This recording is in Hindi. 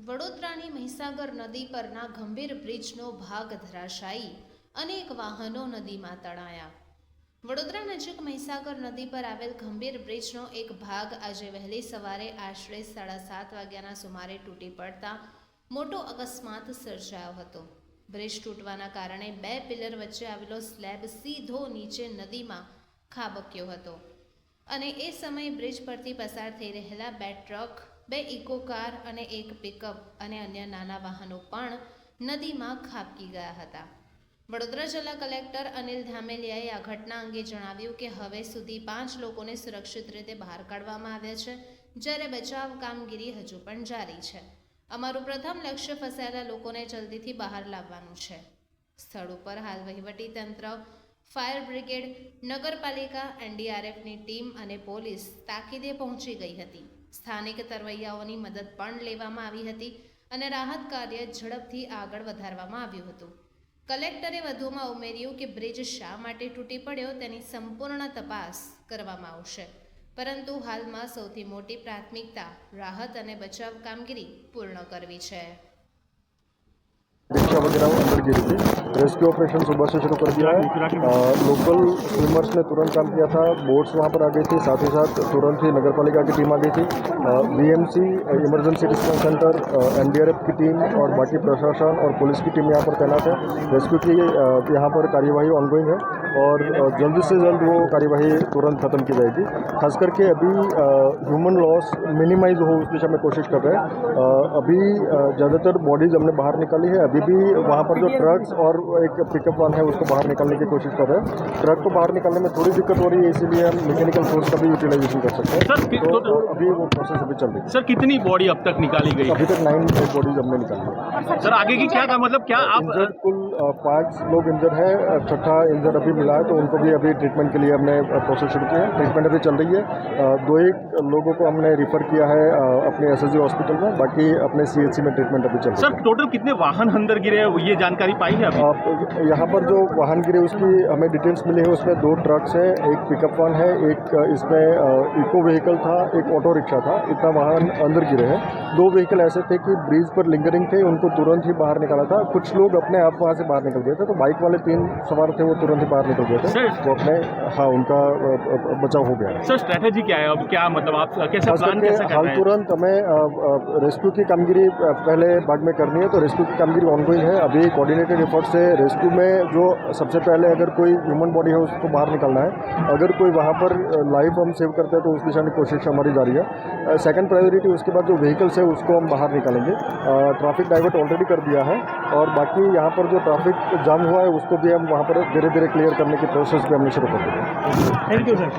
વડોદરાની મહીસાગર નદી પરના ગંભીર બ્રિજનો ભાગ ધરાશાયી અનેક વાહનો નદીમાં તણાયા. વડોદરા નજીક મહીસાગર નદી પર આવેલ ગંભીર બ્રિજનો એક ભાગ આજે વહેલી સવારે આશરે સાડા સાત વાગ્યાના સુમારે તૂટી પડતા મોટો અકસ્માત સર્જાયો હતો. બ્રિજ તૂટવાના કારણે બે પિલર વચ્ચે આવેલો સ્લેબ સીધો નીચે નદીમાં ખાબક્યો હતો અને એ સમયે બ્રિજ પરથી પસાર થઈ રહેલા બે ટ્રક બે ઇકો કાર અને એક પિકઅપ અને અન્ય નાના વાહનો પણ નદીમાં ખાબકી ગયા હતા. વડોદરા જિલ્લા કલેક્ટર અનિલ ધામેલિયાએ આ ઘટના અંગે જણાવ્યું કે હવે સુધી પાંચ લોકોને સુરક્ષિત રીતે બહાર કાઢવામાં આવ્યા છે, જ્યારે બચાવ કામગીરી હજુ પણ જારી છે. અમારું પ્રથમ લક્ષ્ય ફસાયેલા લોકોને જલ્દીથી બહાર લાવવાનું છે. સ્થળ ઉપર હાલ વહીવટી તંત્ર, ફાયર બ્રિગેડ, નગરપાલિકા, એનડીઆરએફની ટીમ અને પોલીસ તાકીદે પહોંચી ગઈ હતી. સ્થાનિક તરવૈયાઓની મદદ પણ લેવામાં આવી હતી અને રાહત કાર્ય ઝડપથી આગળ વધારવામાં આવ્યું હતું. કલેક્ટરે વધુમાં ઉમેર્યું કે બ્રિજ શા માટે તૂટી પડ્યો તેની સંપૂર્ણ તપાસ કરવામાં આવશે. પરંતુ હાલમાં સૌથી મોટી પ્રાથમિકતા રાહત અને બચાવ કામગીરી પૂર્ણ કરવી છે. रिक्शा वगैरह वो अंदर गिरी थी। रेस्क्यू ऑपरेशन सुबह से शुरू कर दिया है। लोकल स्विमर्स ने तुरंत काम किया था। बोट्स वहाँ पर आ गई थी साथ ही साथ तुरंत ही नगर पालिका की टीम आ गई थी। BMC emergency response centre NDRF की टीम और बाकी प्रशासन और पुलिस की टीम यहाँ पर तैनात है। रेस्क्यू की यहाँ पर कार्यवाही ऑनगोइंग है और जल्द से जल्द वो कार्यवाही तुरंत खत्म की जाएगी। खास करके अभी ह्यूमन लॉस मिनिमाइज हो उस दिशा में कोशिश कर रहे हैं। अभी ज़्यादातर बॉडीज हमने बाहर निकाली है। अभी भी वहाँ पर जो ट्रक्स और एक पिकअप वन है उसको बाहर निकलने की कोशिश कर रहे हैं। ट्रक को बाहर निकालने में थोड़ी दिक्कत हो रही है इसीलिए हम मैकेनिकल फोर्स का भी यूटिलाइजेशन कर सकते हैं। सर तो, तो- अभी वो प्रोसेस अभी चल रही है। सर कितनी बॉडी अब तक निकाली गई? अभी तक नाइन बॉडीज हमने निकाली है। सर आगे की क्या मतलब क्या आप कुल पाँच लोग इंजर्ड है छठा इंजर्ड अभी मिला है तो उनको भी अभी ट्रीटमेंट के लिए हमने प्रोसेस शुरू किया है। ट्रीटमेंट अभी चल रही है। दो एक लोगों को हमने रिफ़र किया है अपने एस हॉस्पिटल में बाकी अपने सी में ट्रीटमेंट अभी चल रही है। सर टोटल कितने वाहन अंदर गिरे हैं ये जानकारी पाई है आप यहाँ पर जो वाहन गिरे उसकी हमें डिटेल्स मिली है उसमें दो ट्रक्स हैं एक पिकअप वन है एक इसमें इको व्हीकल था एक ऑटो रिक्शा था इतना वाहन अंदर गिरे हैं। दो व्हीकल ऐसे थे कि ब्रिज पर लिंगरिंग थे उनको तुरंत ही बाहर निकाला था। कुछ लोग अपने आप वहाँ से बाहर निकल गए थे तो बाइक वाले तीन सवार थे वो तुरंत ही बाहर निकल गए थे। वो अपने हाँ उनका बचाव हो गया। सर स्ट्रेटेजी क्या है? अब क्या मतलब आप कैसे प्लान कैसे कर हाल रहे हैं? तुरंत हमें रेस्क्यू की कामगिरी पहले भाग में करनी है तो रेस्क्यू की कामगिरी ऑनगोइंग है। अभी कोऑर्डिनेटेड एफर्ट से रेस्क्यू में जो सबसे पहले अगर कोई ह्यूमन बॉडी है उसको बाहर निकालना है। अगर कोई वहाँ पर लाइफ हम सेव करते हैं तो उस दिशा में कोशिश हमारी जारी है। सेकेंड प्रायोरिटी उसके बाद जो व्हीकल्स है उसको हम बाहर निकालेंगे। ट्रैफ़िक डाइवर्ट ऑलरेडी कर दिया है और बाकी यहाँ पर जो ट्रैफ़िक जाम हुआ है, उसको भी हम वहाँ पर धीरे धीरे क्लियर करने की प्रोसेस भी हमने शुरू कर दी थैंक यू सर